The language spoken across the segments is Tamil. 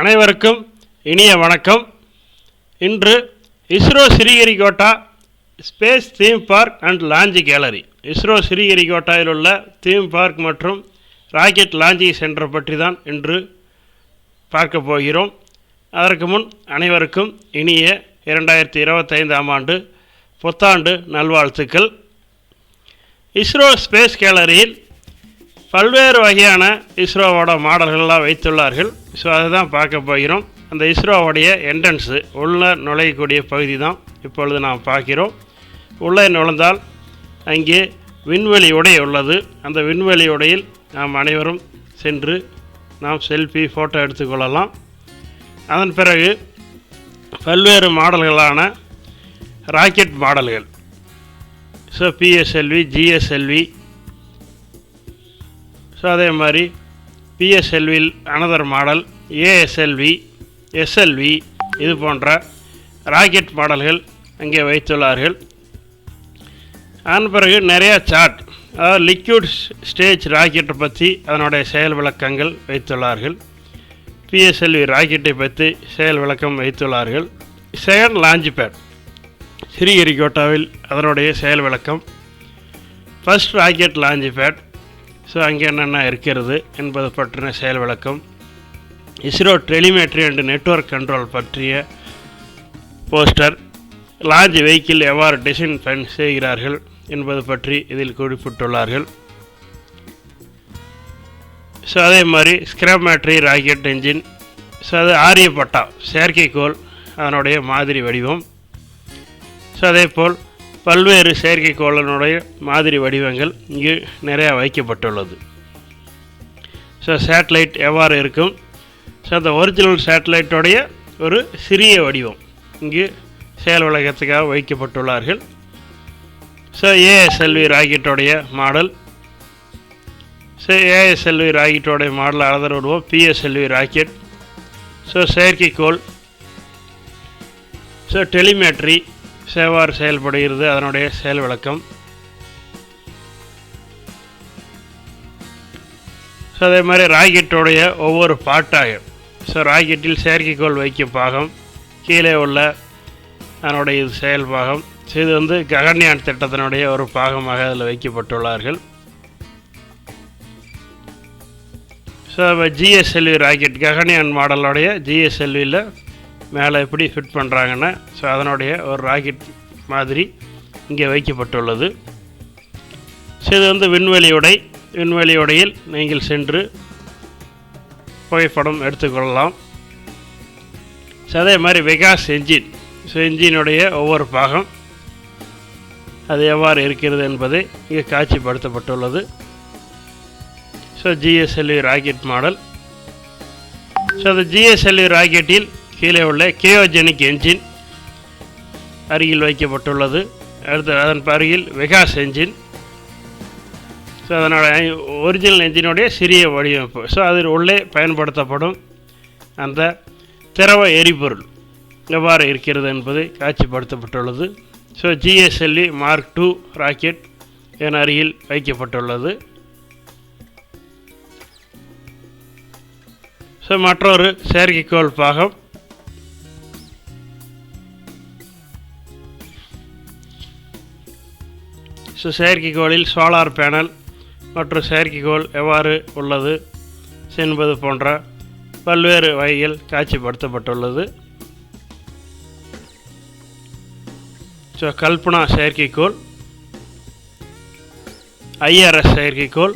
அனைவருக்கும் இனிய வணக்கம். இன்று ISRO Sriharikota space theme park and launch gallery ISRO ஸ்ரீஹரிகோட்டாவில் உள்ள தீம் பார்க் மற்றும் ராக்கெட் லாஞ்சிங் சென்டர் பற்றி தான் இன்று பார்க்க போகிறோம். அதற்கு முன் அனைவருக்கும் இனிய இரண்டாயிரத்தி இருபத்தைந்தாம் ஆண்டு புத்தாண்டு நல்வாழ்த்துக்கள். இஸ்ரோ ஸ்பேஸ் கேலரியில் பல்வேறு வகையான இஸ்ரோவோட மாடல்கள்லாம் வைத்துள்ளார்கள். ஸோ அதை தான் பார்க்க போகிறோம். அந்த இஸ்ரோவுடைய என்ட்ரன்ஸு உள்ளே நுழையக்கூடிய பகுதி தான் இப்பொழுது நாம் பார்க்கிறோம். உள்ளே நுழைந்தால் அங்கே விண்வெளி உடை உள்ளது. அந்த விண்வெளி உடையில் நாம் அனைவரும் சென்று நாம் செல்ஃபி ஃபோட்டோ எடுத்துக்கொள்ளலாம் அதன் பிறகு பல்வேறு மாடல்களான ராக்கெட் மாடல்கள். ஸோ பிஎஸ்எல்வி ஜிஎஸ்எல்வி ஸோ அதே மாதிரி பிஎஸ்எல்வியில் அனதர் மாடல் ஏஎஸ்எல்வி எஸ்எல்வி இது போன்ற ராக்கெட் மாடல்கள் அங்கே வைத்துள்ளார்கள். அதன் பிறகு நிறையா சார்ட் அதாவது லிக்யூட் ஸ்டேஜ் ராக்கெட்டை பற்றி அதனுடைய செயல் விளக்கங்கள் வைத்துள்ளார்கள். பிஎஸ்எல்வி ராக்கெட்டை பற்றி செயல் விளக்கம் வைத்துள்ளார்கள். செகண்ட் லாஞ்ச் பேட் ஸ்ரீஹரிகோட்டாவில் அதனுடைய செயல் விளக்கம். First rocket launch pad so அங்கே என்னென்ன இருக்கிறது என்பது பற்றின செயல் விளக்கம். ISRO telemetry and network control பற்றிய போஸ்டர். லாஞ்ச் வெஹிக்கிள் எவ்வாறு டிசைன் பண் செய்கிறார்கள் என்பது பற்றி இதில் குறிப்பிட்டுள்ளார்கள். ஸோ அதே மாதிரி ஸ்கிராமேட்ரி ராக்கெட் என்ஜின். ஸோ அது ஆரியப்பட்டா செயற்கைக்கோள் அதனுடைய மாதிரி வடிவம். ஸோ அதே போல் பல்வேறு செயற்கைக்கோளினுடைய மாதிரி வடிவங்கள் இங்கு நிறையா வைக்கப்பட்டுள்ளது. ஸோ சேட்டலைட் எவ்வாறு இருக்கும்? ஸோ அந்த ஒரிஜினல் சேட்டலைட்டோடைய ஒரு சிறிய வடிவம் இங்கு செயல் உலகத்துக்காக வைக்கப்பட்டுள்ளார்கள். ஸோ ஏஎஸ்எல்வி ராக்கெட்டோடைய model so ASLV ராக்கெட்டோடைய model another PSLV rocket so செயற்கைக்கோள். ஸோ டெலிமேட்ரி சேவார் செயல்படுகிறது அதனுடைய செயல் விளக்கம். ஸோ அதே மாதிரி ராக்கெட்டோடைய ஒவ்வொரு பாட்டாக ஸோ ராக்கெட்டில் செயற்கைக்கோள் வைக்கும் பாகம் கீழே உள்ள அதனுடைய இது செயல் பாகம். ஸோ இது வந்து ககன்யான் திட்டத்தினுடைய ஒரு பாகமாக அதில் வைக்கப்பட்டுள்ளார்கள். ஸோ ஜிஎஸ்எல்வி ராக்கெட் ககன்யான் மாடலுடைய ஜிஎஸ்எல்வியில் மேலே எப்படி ஃபிட் பண்ணுறாங்கன்னா ஸோ அதனுடைய ஒரு ராக்கெட் மாதிரி இங்கே வைக்கப்பட்டுள்ளது. ஸோ இது வந்து விண்வெளி உடை. விண்வெளி உடையில் நீங்கள் சென்று புகைப்படம் எடுத்துக்கொள்ளலாம். ஸோ அதே மாதிரி விகாஸ் என்ஜின் ஸோ என்ஜினுடைய ஒவ்வொரு பாகம் அது எவ்வாறு இருக்கிறது என்பதை இங்கே காட்சிப்படுத்தப்பட்டுள்ளது. So GSLV rocket model. So அந்த ஜிஎஸ்எல்வி ராக்கெட்டில் கீழே உள்ள கேயோஜெனிக் என்ஜின் அருகில் வைக்கப்பட்டுள்ளது. அடுத்து அதன் அருகில் விகாஸ் என்ஜின். ஸோ அதனோட ஒரிஜினல் என்ஜினுடைய சிறிய வடிவமைப்பு. ஸோ அதில் உள்ளே பயன்படுத்தப்படும் அந்த திரவ எரிபொருள் எவ்வாறு இருக்கிறது என்பது காட்சிப்படுத்தப்பட்டுள்ளது. So GSLV mark two rocket என் அருகில் வைக்கப்பட்டுள்ளது. ஸோ மற்றொரு செயற்கைக்கோள் பாகம். ஸோ செயற்கைக்கோளில் சோலார் பேனல் மற்றும் செயற்கைக்கோள் எவ்வாறு உள்ளது என்பது போன்ற பல்வேறு வகைகள் காட்சிப்படுத்தப்பட்டுள்ளது. ஸோ கல்பனா செயற்கைக்கோள் ஐஆர்எஸ் செயற்கைக்கோள்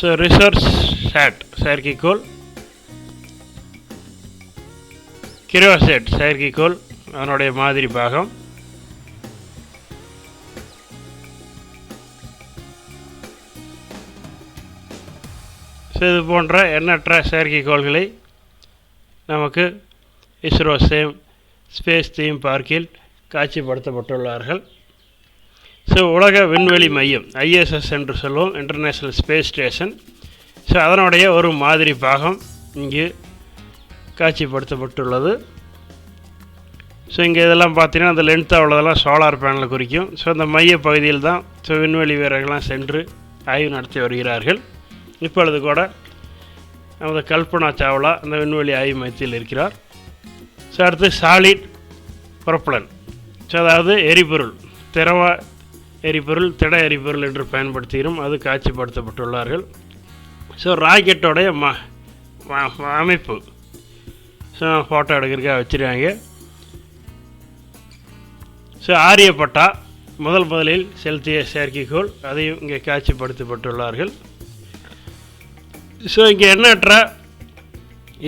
ஸோ ரிசர்ச் சேட் செயற்கைக்கோள் கிரோசெட் செயற்கைக்கோள் அதனுடைய மாதிரி பாகம். இது போன்ற எண்ணற்ற செயற்கைக்கோள்களை நமக்கு இஸ்ரோ சேம் ஸ்பேஸ் தீம் பார்க்கில் காட்சிப்படுத்தப்பட்டுள்ளார்கள். ஸோ உலக விண்வெளி மையம் ஐஎஸ்எஸ் என்று சொல்லுவோம் இன்டர்நேஷ்னல் ஸ்பேஸ் ஸ்டேஷன் ஸோ அதனுடைய ஒரு மாதிரி பாகம் இங்கு காட்சிப்படுத்தப்பட்டுள்ளது. ஸோ இங்கே இதெல்லாம் பார்த்தீங்கன்னா அந்த லென்த்தாக உள்ளதெல்லாம் சோலார் பேனலை குறிக்கும். ஸோ அந்த மைய பகுதியில் தான் ஸோ விண்வெளி வீரர்கள்லாம் சென்று ஆய்வு நடத்தி வருகிறார்கள். இப்பொழுது கூட நமது கல்பனா சாவ்லா அந்த விண்வெளி ஆய்வு மையத்தில் இருக்கிறார். ஸோ அடுத்து சாலிட் புரப்பலன். ஸோ அதாவது எரிபொருள் திரவ எரிபொருள் திட எரிபொருள் என்று பயன்படுத்துகிறோம் அது காட்சிப்படுத்தப்பட்டுள்ளார்கள். ஸோ ராக்கெட்டோடைய ம ம- அமைப்பு. ஸோ ஃபோட்டோ எடுக்கிறதுக்காக வச்சுருக்காங்க. ஸோ ஆரியப்பட்டா முதல் முதலில் செலுத்திய செயற்கைக்கோள் அதையும் இங்கே காட்சிப்படுத்தப்பட்டுள்ளார்கள். ஸோ இங்கே எண்ணற்ற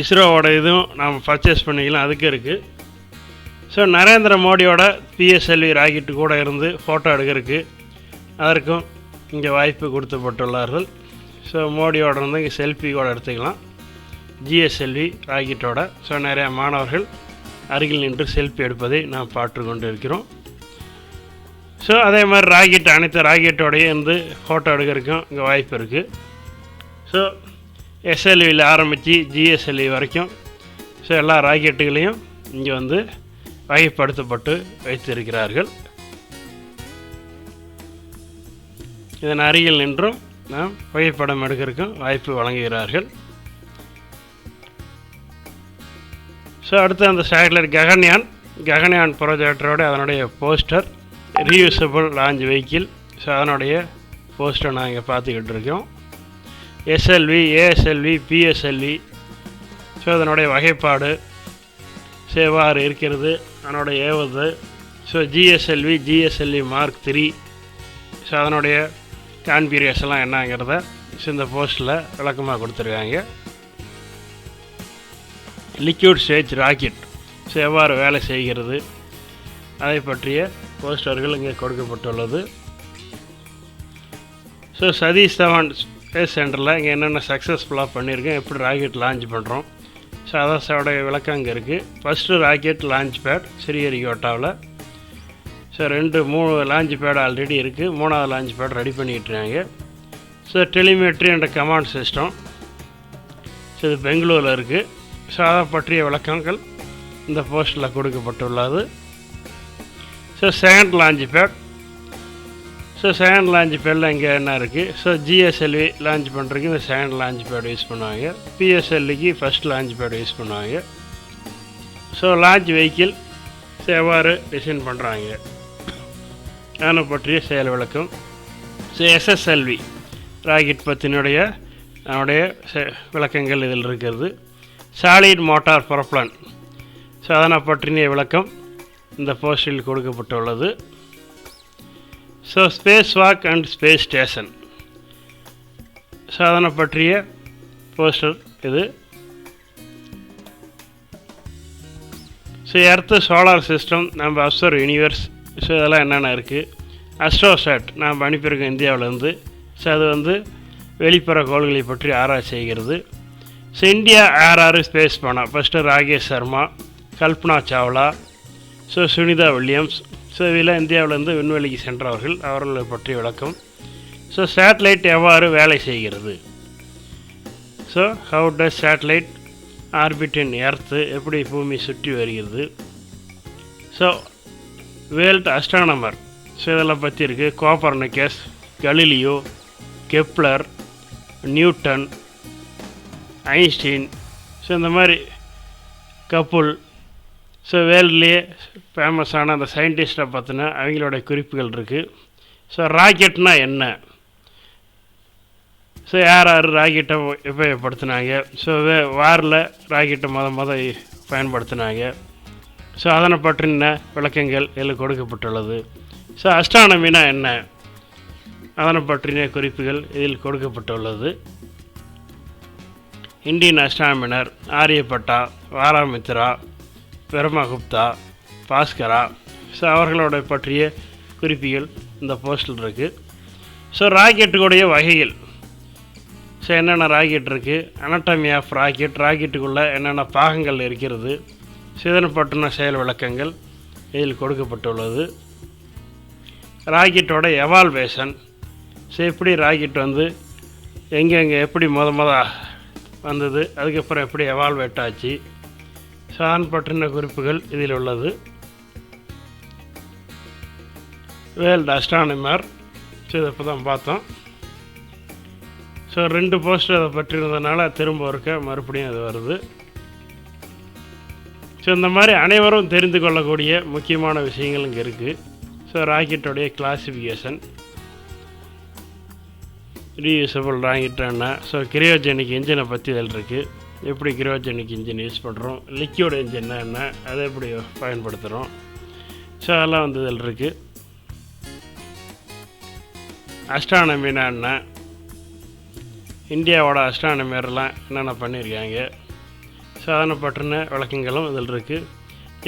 இஸ்ரோவோட இதுவும் நாம் பர்ச்சேஸ் பண்ணிக்கலாம். அதுக்கு இருக்குது ஸோ நரேந்திர மோடியோட பிஎஸ்எல்வி ராக்கெட்டு கூட இருந்து ஃபோட்டோ எடுக்கிறதுக்கு அதற்கும் இங்கே வாய்ப்பு கொடுத்துப்பட்டுள்ளார்கள். ஸோ மோடியோட இருந்து இங்கே செல்ஃபி கூட எடுத்துக்கலாம். ஜிஎஸ்எல்வி ராக்கெட்டோட ஸோ நிறையா மாணவர்கள் அருகில் நின்று செல்ஃபி எடுப்பதை நாம் பார்த்து கொண்டு இருக்கிறோம் ஸோ அதே மாதிரி ராக்கெட் அனைத்து ராக்கெட்டோடையே இருந்து ஃபோட்டோ எடுக்கிறதுக்கும் இங்கே வாய்ப்பு இருக்குது ஸோ எஸ்எல்வியில் ஆரம்பித்து ஜிஎஸ்எல்வி வரைக்கும். ஸோ எல்லா ராக்கெட்டுகளையும் இங்கே வந்து வகைப்படுத்தப்பட்டு வைத்திருக்கிறார்கள். இதன் அருகில் நின்றும் நாம் புகைப்படம் எடுக்கிறதுக்கும் வாய்ப்பு வழங்குகிறார்கள். ஸோ அடுத்து அந்த சேட்டலைட் ககன்யான். ககன்யான் ப்ரொஜெக்டரோட அதனுடைய poster reusable launch vehicle so அதனுடைய போஸ்டர் நாங்கள் இங்கே பார்த்துக்கிட்டு இருக்கோம். எஸ்எல்வி ஏஎஸ்எல்வி பிஎஸ்எல்வி ஸோ அதனுடைய வகைப்பாடு சேவாறு இருக்கிறது. அதனுடைய ஏவது. So GSLV GSLV mark three so அதனுடைய கான்பிரியர்ஸ்லாம் என்னங்கிறத ஸோ இந்த போஸ்ட்டில் விளக்கமாக கொடுத்துருக்காங்க. லிக்யூட் ஸ்டேஜ் ராக்கெட் ஸோ எவ்வாறு வேலை செய்கிறது. அதை பற்றிய போஸ்டர்கள் இங்கே கொடுக்கப்பட்டுள்ளது. ஸோ சதீஷ் தவான் ஸ்பேஸ் சென்டரில் இங்கே என்னென்ன சக்ஸஸ்ஃபுல்லாக பண்ணியிருக்கேன் எப்படி ராக்கெட் லான்ச் பண்ணுறோம் ஸோ அதோட விளக்கம் இங்கே இருக்குது ஃபஸ்ட்டு ராக்கெட் லான்ச் பேட் ஸ்ரீஹரிகோட்டாவில் ஸோ ரெண்டு மூணு லான்ச் பேட் ஆல்ரெடி இருக்குது மூணாவது லான்ச் பேட் ரெடி பண்ணிகிட்ருக்காங்க so telemetry and command system so இது பெங்களூரில் இருக்குது ஸோ அதை பற்றிய விளக்கங்கள் இந்த போஸ்ட்டில் கொடுக்கப்பட்டுள்ளது. So second launch pad so second launch பேடில் இங்கே என்ன இருக்குது ஸோ ஜிஎஸ்எல்வி லான்ச் பண்ணுறதுக்கு இந்த செகண்ட் லான்ச் பேட் யூஸ் பண்ணுவாங்க. பிஎஸ்எல்விக்கு ஃபஸ்ட் லான்ச் பேட் யூஸ் பண்ணுவாங்க. ஸோ லான்ச் வெஹிக்கிள் எவ்வாறு டிசைன் பண்ணுறாங்க அதனை பற்றிய செயல் விளக்கம். ஸோ எஸ்எஸ்எல்வி ராக்கெட் பற்றினுடைய அதனுடைய செ- விளக்கங்கள் இதில் இருக்கிறது. சாலிட் மோட்டார் ப்ரொப்ளன் ஸோ அதனை பற்றிய விளக்கம் இந்த போஸ்டில் கொடுக்கப்பட்டுள்ளது. So space walk and space station so அதனை பற்றிய போஸ்டர் இது. ஸோ எர்த்து சோலார் சிஸ்டம் நம்ம அப்சர்வ் யூனிவர்ஸ் ஸோ இதெல்லாம் என்னென்ன இருக்குது அஸ்ட்ரோசாட் நாம் அனுப்பியிருக்கோம் இந்தியாவிலேருந்து. ஸோ அது வந்து வெளிப்புற கோள்களை பற்றி ஆராய்ச்சி செய்கிறது. ஸோ இந்தியா ஆர்ஆர் ஸ்பேஸ் போனால் first Rakesh Sharma Kalpana Chawla so Sunita Williams so இதில் இந்தியாவிலேருந்து விண்வெளிக்கு சென்றவர்கள் அவர்களை பற்றிய விளக்கம். ஸோ சேட்டலைட் எவ்வாறு வேலை செய்கிறது? So how does satellite orbit in earth எப்படி பூமி சுற்றி வருகிறது? ஸோ வேர்ல்ட் அஸ்ட்ரானமர் ஸோ இதெல்லாம் பற்றி இருக்குது Copernicus Galileo Kepler Newton Einstein so இந்த மாதிரி கப்புல் ஸோ வேர்ல்ட்லேயே ஃபேமஸான அந்த சயின்டிஸ்ட்டை பற்றின அவங்களோட குறிப்புகள் இருக்குது ஸோ ராக்கெட்னால் என்ன? ஸோ யார் யார் ராக்கெட்டை உபயோகப்படுத்தினாங்க? ஸோ வே வாரில் ராக்கெட்டை முத மொதல் பயன்படுத்தினாங்க. ஸோ அதனை பற்றின விளக்கங்கள் இதில் கொடுக்கப்பட்டுள்ளது? ஸோ அஸ்ட்ரானமினா என்ன? அதனை பற்றின குறிப்புகள் இதில் கொடுக்கப்பட்டுள்ளது. Indian astronomer Aryabhata Varahamihira Brahmagupta Bhaskara so அவர்களோட பற்றிய குறிப்புகள் இந்த போஸ்டில் இருக்குது ஸோ ராக்கெட்டுக்குடைய வகைகள். ஸோ என்னென்ன ராக்கெட் இருக்குது அனட்டமி ஆஃப் ராக்கெட் ராக்கெட்டுக்குள்ளே என்னென்ன பாகங்கள் இருக்கிறது சிதன செயல் விளக்கங்கள் இதில் கொடுக்கப்பட்டுள்ளது. ராக்கெட்டோட எவால்வேஷன் ஸோ எப்படி ராக்கெட் வந்து எங்கெங்கே எப்படி முத முத வந்தது அதுக்கப்புறம் எப்படி எவால்வேட் ஆச்சு. ஸோ பற்றின குறிப்புகள் இதில் உள்ளது. வேல்டு அஸ்ட்ரானிமர் ஸோ இதை இப்போ தான் பார்த்தோம். ஸோ ரெண்டு போஸ்டர் அதை பற்றியிருந்ததுனால திரும்ப ஒருக்க மறுபடியும் அது வருது. ஸோ இந்த மாதிரி அனைவரும் தெரிந்து கொள்ளக்கூடிய முக்கியமான விஷயங்கள் இங்கே இருக்குது ஸோ ராக்கெட்டோடைய கிளாசிஃபிகேஷன் ரீயூசபிள் என்ன? ஸோ கிரியோஜெனிக் இன்ஜினை பற்றி இதில் இருக்குது எப்படி கிரியோஜெனிக் இன்ஜின் யூஸ் பண்ணுறோம் லிக்யூட் இன்ஜின்னா என்ன? அதை எப்படி பயன்படுத்துகிறோம் ஸோ அதெல்லாம் வந்து இதில் இருக்குது அஸ்ட்ரானமினா என்ன இந்தியாவோட அஸ்ட்ரானமியர்லாம் என்னென்ன பண்ணியிருக்காங்க? சாதனை பற்றின விளக்கங்களும் இதில் இருக்குது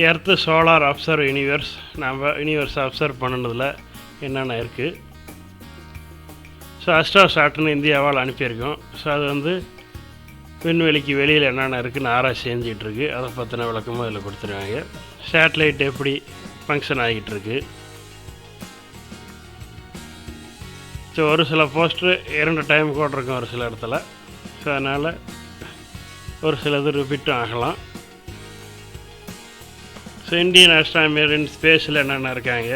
எர்த்து சோலார் அப்சர்வ் யூனிவர்ஸ் நம்ம யூனிவர்ஸ் அப்சர்வ் பண்ணினதில் என்னென்ன இருக்குது ஸோ அஸ்ட்ரா சாட்னு இந்தியாவால் அனுப்பியிருக்கோம். ஸோ அது வந்து விண்வெளிக்கு வெளியில் என்னென்ன இருக்குதுன்னு ஆராய்ச்சி செஞ்சிகிட்ருக்கு அதை பற்றின விளக்கமும் இதில் கொடுத்துருக்காங்க. சேட்டலைட் எப்படி ஃபங்க்ஷன் ஆகிட்டுருக்கு ஸோ ஒரு சில போஸ்ட்ரு இரண்டு டைம் கூட இருக்கும் ஒரு சில இடத்துல. ஸோ அதனால் ஒரு சில இது ரிப்பீட்டும் ஆகலாம் ஸோ இந்தியன் அஸ்ட்ராமியர் ஸ்பேஸில் என்னென்ன இருக்காங்க?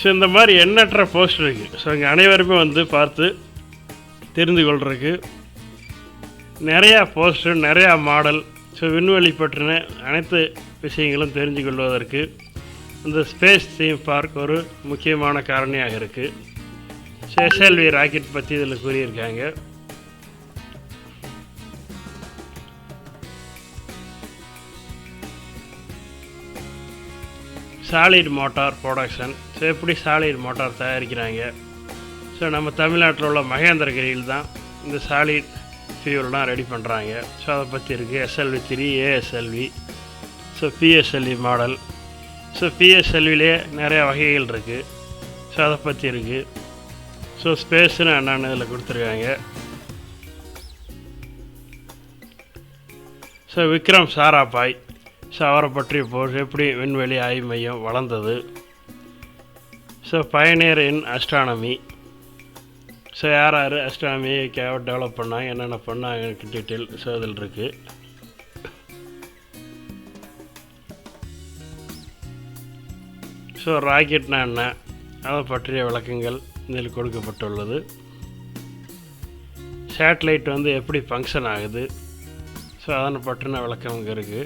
ஸோ இந்த மாதிரி எண்ணற்ற போஸ்ட் இருக்குது ஸோ இங்கே அனைவருமே வந்து பார்த்து தெரிந்து கொள்றதுக்கு நிறையா போஸ்டர் நிறையா மாடல் ஸோ விண்வெளி பற்றின அனைத்து விஷயங்களும் தெரிஞ்சு கொள்வதற்கு இந்த ஸ்பேஸ் தீம் பார்க் ஒரு முக்கியமான காரணியாக இருக்குது எஸ்எல்வி ராக்கெட் பற்றி இதில் கூறியிருக்காங்க. Solid motor production. ஸோ எப்படி சாலிட் மோட்டார் தயாரிக்கிறாங்க? ஸோ நம்ம தமிழ்நாட்டில் உள்ள மகேந்திரகிரியில் தான் இந்த சாலிட் ஃபியூல்லாம் ரெடி பண்ணுறாங்க ஸோ அதை பற்றி இருக்குது SLV three ASLV. So PSLV model. So பிஎஸ்எல்விலே நிறையா வகைகள் இருக்குது ஸோ அதை பற்றி இருக்குது ஸோ ஸ்பேஸ்னு என்னென்னு இதில் கொடுத்துருக்காங்க? ஸோ விக்ரம் சாராபாய். ஸோ அவரை பற்றி போர் எப்படி விண்வெளி ஆய்வு மையம் வளர்ந்தது? So pioneer in astronomy so யார் யார் அஸ்ட்ரானமியை டெவலப் பண்ணாங்க என்னென்ன பண்ணாங்க டீட்டெயில் ஸோ இதில் இருக்குது ஸோ ராக்கெட்னா என்ன அதை பற்றிய விளக்கங்கள் இதில் கொடுக்கப்பட்டுள்ளது சேட்டலைட் வந்து எப்படி ஃபங்க்ஷன் ஆகுது ஸோ அதனை பற்றின விளக்கம் இங்கே இருக்குது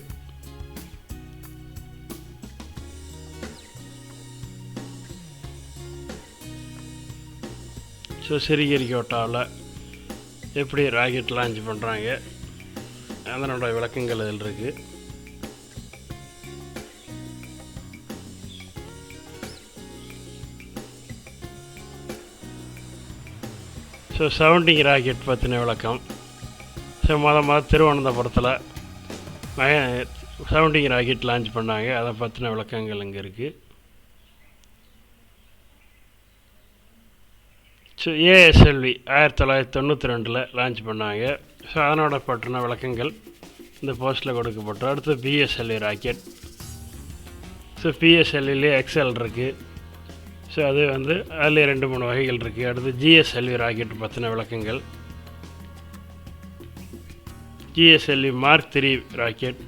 ஸோ சிறிகிரிக்கோட்டாவில் எப்படி ராக்கெட் லான்ச் பண்ணுறாங்க அதனோட விளக்கங்கள் இதில் இருக்குது ஸோ சவுண்டிங் ராக்கெட் பற்றின விளக்கம். ஸோ மொதல் மொதல் திருவனந்தபுரத்தில் மக சவுண்டிங் ராக்கெட் லான்ச் பண்ணாங்க. அதை பற்றின விளக்கங்கள் இங்கே இருக்குது ஸோ ஏஎஸ்எல்வி ஆயிரத்தி தொள்ளாயிரத்தி தொண்ணூற்றி ரெண்டில் லான்ச் பண்ணாங்க. ஸோ அதனோட பற்றின விளக்கங்கள் இந்த போஸ்ட்டில் கொடுக்கப்பட்டோம் அடுத்து பிஎஸ்எல்வி ராக்கெட் ஸோ பிஎஸ்எல்விலே எக்ஸ்எல் இருக்குது ஸோ அது வந்து அதில் ரெண்டு மூணு வகைகள் இருக்குது அடுத்து ஜிஎஸ்எல்வி ராக்கெட் பற்றின விளக்கங்கள். GSLV Mark three rocket.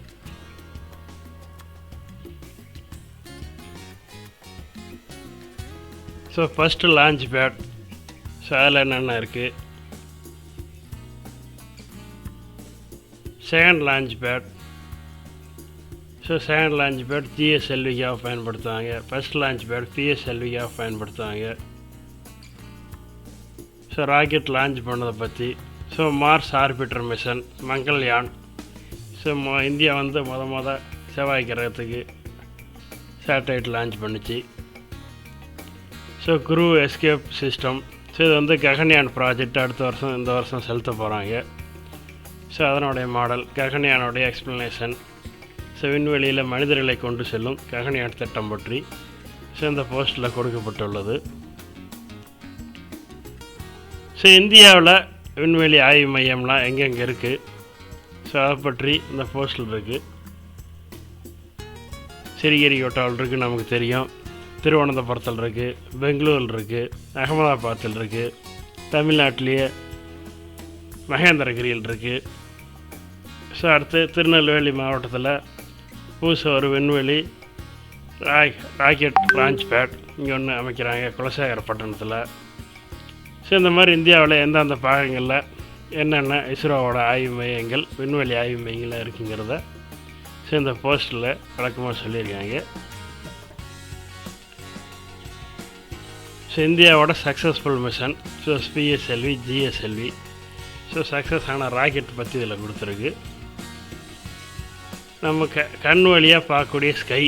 So first launch pad so அதில் என்னென்ன இருக்குது second launch pad so second launch pad ஜிஎஸ்எல்விக்காக பயன்படுத்துவாங்க ஃபஸ்ட் லான்ச் பேட் பிஎஸ்எல்விக்காக பயன்படுத்துவாங்க ஸோ ராக்கெட் லான்ச் பண்ணதை பற்றி so Mars orbiter mission Mangalyaan so மொ இந்தியா வந்து மொத மொத செவ்வாய் கிரகத்துக்கு சேட்டலைட் லான்ச் பண்ணுச்சு. So crew escape system so இது வந்து ககன்யான் ப்ராஜெக்ட் அடுத்த வருஷம் இந்த வருஷம் செலுத்த போகிறாங்க ஸோ அதனுடைய மாடல் ககன்யானுடைய எக்ஸ்ப்ளனேஷன் விண்வெளியில் மனிதர்களை கொண்டு செல்லும் ககன்யான் திட்டம் பற்றி சேர்ந்த போஸ்டில் கொடுக்கப்பட்டுள்ளது. ஸோ இந்தியாவில் விண்வெளி ஆய்வு மையம்லாம் எங்கெங்கே இருக்குது ஸோ அதை பற்றி இந்த போஸ்டில் இருக்குது சிறிகிரிக்கோட்டாவில் இருக்குது நமக்கு தெரியும். திருவனந்தபுரத்தில் இருக்குது பெங்களூரில் இருக்குது அகமதாபாத்தில் இருக்குது தமிழ்நாட்டிலேயே மகேந்திரகிரியில் இருக்குது ஸோ அடுத்து திருநெல்வேலி மாவட்டத்தில் புதுசாக ஒரு விண்வெளி ராக் ராக்கெட் லான்ச் பேட் இங்கே ஒன்று அமைக்கிறாங்க குலசேகர பட்டணத்தில் ஸோ இந்த மாதிரி இந்தியாவில் எந்தெந்த பாகங்களில் என்னென்ன இஸ்ரோவோட ஆய்வு மையங்கள் விண்வெளி ஆய்வு மையங்கள்லாம் இருக்குங்கிறத ஸோ இந்த போஸ்ட்டில் விளக்கமாக சொல்லியிருக்காங்க. ஸோ இந்தியாவோட successful mission so PSLV GSLV so success ஆன ராக்கெட் பற்றி இதில் கொடுத்துருக்கு. நம்ம க கண் வழியாக பார்க்கக்கூடிய ஸ்கை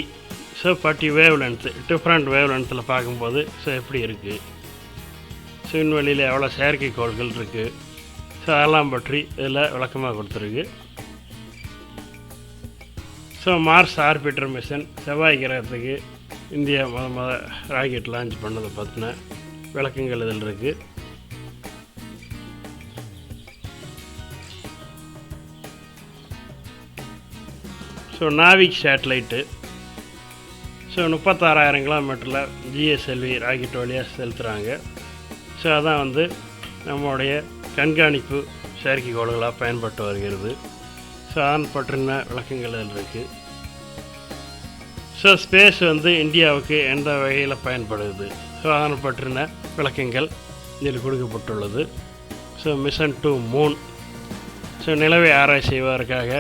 ஸோ பட்டி வேவ் லென்த்து டிஃப்ரெண்ட் வேவ் லென்த்தில் பார்க்கும்போது ஸோ எப்படி இருக்குது ஸோ விண்வெளியில் எவ்வளோ செயற்கைக்கோள்கள் இருக்குது ஸோ அதெல்லாம் பற்றி இதில் விளக்கமாக கொடுத்துருக்கு. ஸோ மார்ஸ் ஆர்பிட்டர் மிஷன் செவ்வாய் கிரகத்துக்கு இந்தியா முத முத ராக்கெட் லான்ச் பண்ணதை பற்றின விளக்கங்கள் இதில் இருக்குது ஸோ நாவிக் சேட்டலைட்டு ஸோ முப்பத்தாறாயிரம் கிலோமீட்டரில் ஜிஎஸ்எல்வி ராக்கெட் வழியாக செலுத்துகிறாங்க ஸோ அதான் வந்து நம்மளுடைய கண்காணிப்பு செயற்கைக்கோள்களாக பயன்பட்டு வருகிறது. ஸோ அதன் பற்றின விளக்கங்கள் இதில் இருக்குது ஸோ ஸ்பேஸ் வந்து இந்தியாவுக்கு எந்த வகையில் பயன்படுது? ஸோ அதனை பற்றின விளக்கங்கள் இதில் கொடுக்கப்பட்டுள்ளது. So mission to moon so நிலவை ஆராய்ச்சி செய்வதற்காக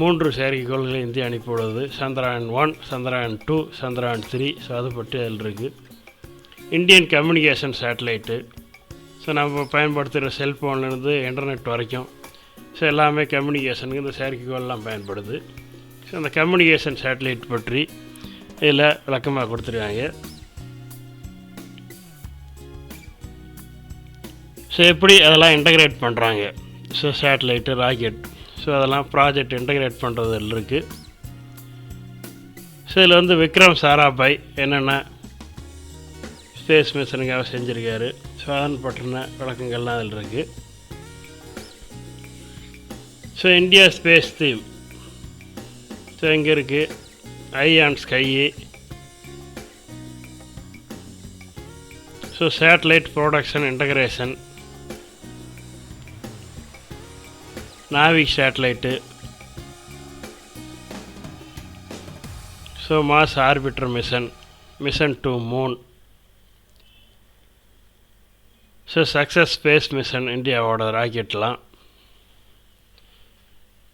மூன்று செயற்கைக்கோள்களை இந்தியா அனுப்பியுள்ளது. Chandrayaan one Chandrayaan two Chandrayaan three so அது பற்றி அதில் இருக்குது இந்தியன் கம்யூனிகேஷன் சேட்டலைட்டு. ஸோ நம்ம பயன்படுத்துகிற செல்ஃபோன்லேருந்து இன்டர்நெட் வரைக்கும். ஸோ எல்லாமே கம்யூனிகேஷனுக்கு இந்த செயற்கைக்கோள்லாம் பயன்படுது. ஸோ அந்த கம்யூனிகேஷன் சேட்டலைட் பற்றி இதில் விளக்கமாக கொடுத்துருக்காங்க. ஸோ எப்படி அதெல்லாம் இன்டகிரேட் பண்ணுறாங்க ஸோ சேட்டலைட்டு ராக்கெட் ஸோ அதெல்லாம் ப்ராஜெக்ட் இன்டகிரேட் பண்ணுறது இருக்குது ஸோ இதில் வந்து விக்ரம் சாராபாய் என்னென்ன ஸ்பேஸ் மிஷனுக்காக செஞ்சுருக்காரு. ஸோ அதன் பற்றின விளக்கங்கள்லாம் அதில் இருக்குது so India space theme so இங்கே இருக்குது eye on sky so satellite production integration NavIC satellite so Mars orbiter mission mission to moon so success space mission இந்தியாவோட ராக்கெட்லாம்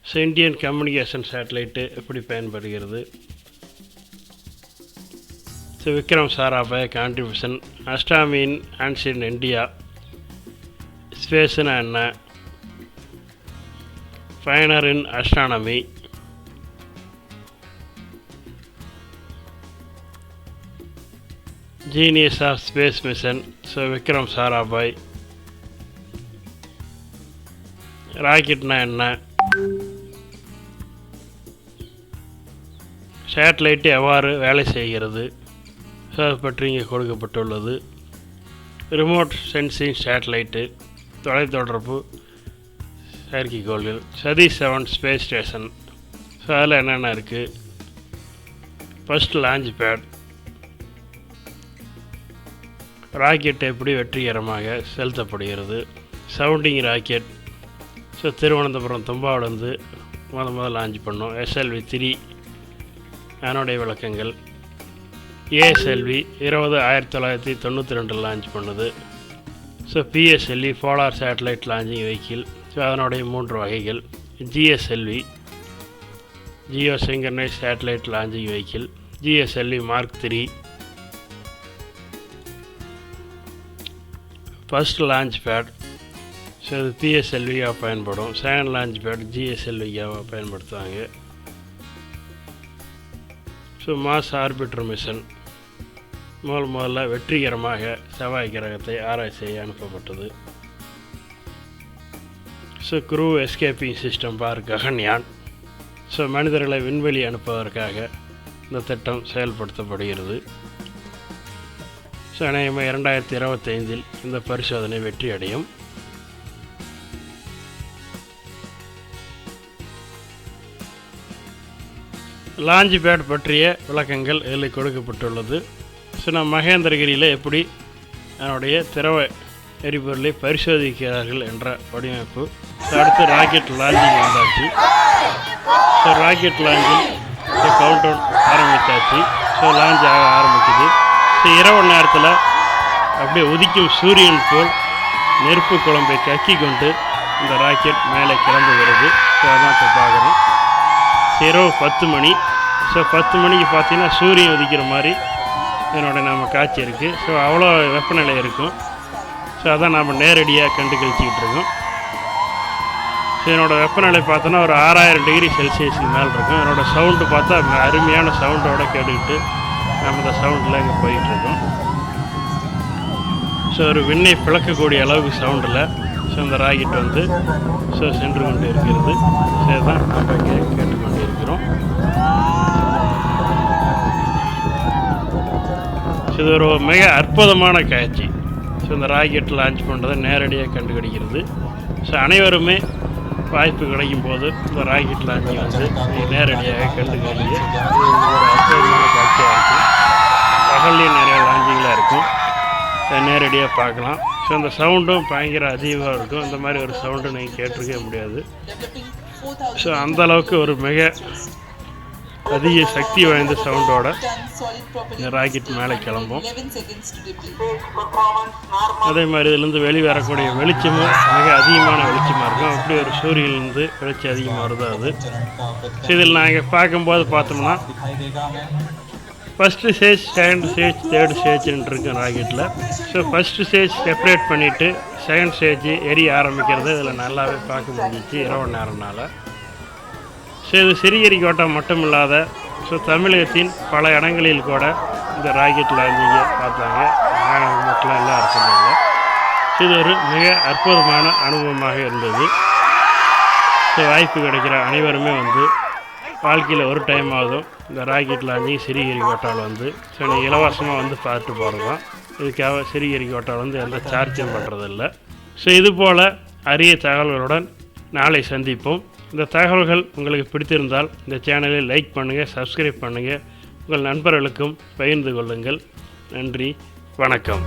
ஸோ இந்தியன் கம்யூனிகேஷன் சேட்டலைட்டு எப்படி பயன்படுகிறது? ஸோ விக்ரம் சாராபாய் கான்ட்ரிபியூஷன் அஸ்டாமின் ஆன்சின் இந்தியா ஸ்பேஸ்னா என்ன? ஃபைனரின் in astronomy genius of space mission so Vikram Sarabhai ராக்கெட்னா என்ன சேட்டலைட்டு எவ்வாறு வேலை செய்கிறது? ஸோ அது பற்றி இங்கே கொடுக்கப்பட்டுள்ளது. ரிமோட் சென்சிங் சேட்டலைட்டு தொலைத்தொடர்பு செயற்கைக்கோள்கள் Satish seven space station. So அதில் என்னென்ன இருக்குது ஃபஸ்ட் லான்ச் பேட் ராக்கெட் எப்படி வெற்றிகரமாக செலுத்தப்படுகிறது? சவுண்டிங் ராக்கெட் ஸோ திருவனந்தபுரம் தும்பாவிலேருந்து முத முதல் லான்ச் பண்ணோம். எஸ்எல்வி த்ரீ அதனுடைய விளக்கங்கள். ஏஎஸ்எல்வி இருபது ஆயிரத்தி தொள்ளாயிரத்தி தொண்ணூற்றி ரெண்டில் லான்ச் பண்ணுது. So PSLV polar satellite launching vehicle so அதனுடைய மூன்று வகைகள். GSLV geosynchronous satellite launching vehicle GSLV Mark three. First launch pad so இது பிஎஸ்எல்வியாக பயன்படும். செகண்ட் லான்ச் பேட் ஜிஎஸ்எல்விக்காக பயன்படுத்துவாங்க. ஸோ மாஸ் ஆர்பிட்டர் மிஷன் முதல் முதல்ல வெற்றிகரமாக செவ்வாய் கிரகத்தை ஆராய்ச்சி செய்ய அனுப்பப்பட்டது. So crew escaping system for Gaganyaan. So மனிதர்களை விண்வெளி அனுப்புவதற்காக இந்த திட்டம் செயல்படுத்தப்படுகிறது. ஸோ அநேகமாக இரண்டாயிரத்தி இருபத்தைந்தில் இந்த பரிசோதனை வெற்றி அடையும் பேட் பற்றிய விளக்கங்கள் இதில் கொடுக்கப்பட்டுள்ளது. ஸோ நான் மகேந்திரகிரியில் எப்படி அதனுடைய திரவ எரிபொருளை பரிசோதிக்கிறார்கள் என்ற வடிவமைப்பு. அடுத்து ராக்கெட் லாஞ்சிங் வந்தாச்சு. So rocket launching so count down ஆரம்பித்தாச்சு. So launch ஆக ஆரம்பிக்குது. ஸோ இரவு நேரத்தில் அப்படியே உதிக்கும் சூரியன் போல் நெருப்பு குழம்பை கக்கி கொண்டு இந்த ராக்கெட் மேலே கிளம்பி வருது ஸோ அதான் இப்போ பார்க்குறோம். இரவு பத்து மணி. ஸோ பத்து மணிக்கு பார்த்தீங்கன்னா சூரியன் உதிக்கிற மாதிரி என்னோட நம்ம காட்சி இருக்குது ஸோ அவ்வளோ வெப்பநிலை இருக்கும். ஸோ அதான் நாம் நேரடியாக கண்டு கழிச்சிக்கிட்டு இருக்கோம் ஸோ என்னோடய வெப்பநிலை பார்த்தோன்னா ஒரு ஆறாயிரம் டிகிரி செல்சியஸுக்கு மேலே இருக்கும் என்னோடய சவுண்டு பார்த்தா மிக அருமையான சவுண்டோட கேட்டுக்கிட்டு நம்ம இந்த சவுண்டில் இங்கே போயிட்டுருக்கோம். ஸோ ஒரு விண்ணை பிளக்கக்கூடிய அளவுக்கு சவுண்டில் ஸோ இந்த ராக்கெட் வந்து ஸோ சென்று கொண்டு இருக்கிறது. ஸோ தான் நம்ம கே கேட்டுக்கொண்டு இருக்கிறோம் ஸோ இது ஒரு மிக அற்புதமான காட்சி. ஸோ இந்த ராக்கெட் லான்ச் பண்ணுறதை நேரடியாக கண்டுபிடிக்கிறது. ஸோ அனைவருமே வாய்ப்பு கிடைக்கும் போது இந்த ராக்கெட் லான்ச் வந்து நேரடியாக கண்டுகளிக்க ஒரு அற்புதமான காட்சியாக இருக்கும். பகல்லையும் நிறைய லாஞ்சிங்களாக இருக்கும். அதை நேரடியாக பார்க்கலாம். ஸோ அந்த சவுண்டும் பயங்கர அதிகமாக இருக்கும். இந்த மாதிரி ஒரு சவுண்டு நீங்கள் கேட்டிருக்கவே முடியாது. ஸோ அந்த அளவுக்கு ஒரு மிக அதிக சக்தி வாய்ந்த சவுண்டோட இந்த ராக்கெட் மேலே கிளம்பும் அதே மாதிரி இதுலேருந்து வெளி வரக்கூடிய வெளிச்சமும் மிக அதிகமான வெளிச்சமாக இருக்கும். அப்படி ஒரு சூரியன்லேருந்து வெளிச்சம் அதிகமாக வருது அது. இதில் நாங்கள் பார்க்கும்போது பார்த்தோம்னா first stage second stage third ஸ்டேஜ்ன்ட்டு இருக்கும் ராக்கெட்டில் ஸோ ஃபஸ்ட்டு ஸ்டேஜ் செப்பரேட் பண்ணிவிட்டு செகண்ட் ஸ்டேஜ் எரிய ஆரம்பிக்கிறது. இதில் நல்லாவே பார்க்க முடிஞ்சிச்சு இரவு நேரம்னால. ஸோ இது சிறியரிக்கோட்டை மட்டும் இல்லாத ஸோ தமிழகத்தின் பல இடங்களில் கூட இந்த ராக்கெட் லாஞ்சிங்க பார்த்தாங்க. நாங்கள் எல்லாம் இருக்கிறாங்க ஸோ இது ஒரு மிக அற்புதமான அனுபவமாக இருந்தது. ஸோ வாய்ப்பு கிடைக்கிற அனைவருமே வந்து வாழ்க்கையில் ஒரு டைம் ஆகும் இந்த ராக்கெட் லாஞ்சிங் சிறிகிரி கோட்டாவில் வந்து ஸோ நீங்கள் இலவசமாக வந்து பார்த்துட்டு போகிறது தான் இதுக்காக சிறிகிரி கோட்டாவில் வந்து எந்த சார்ஜும் பண்ணுறதில்ல ஸோ இது போல் அரிய தகவல்களுடன் நாளை சந்திப்போம். இந்த தகவல்கள் உங்களுக்கு பிடித்திருந்தால் இந்த சேனலை லைக் பண்ணுங்கள் சப்ஸ்கிரைப் பண்ணுங்கள் உங்கள் நண்பர்களுக்கும் பகிர்ந்து கொள்ளுங்கள். நன்றி வணக்கம்.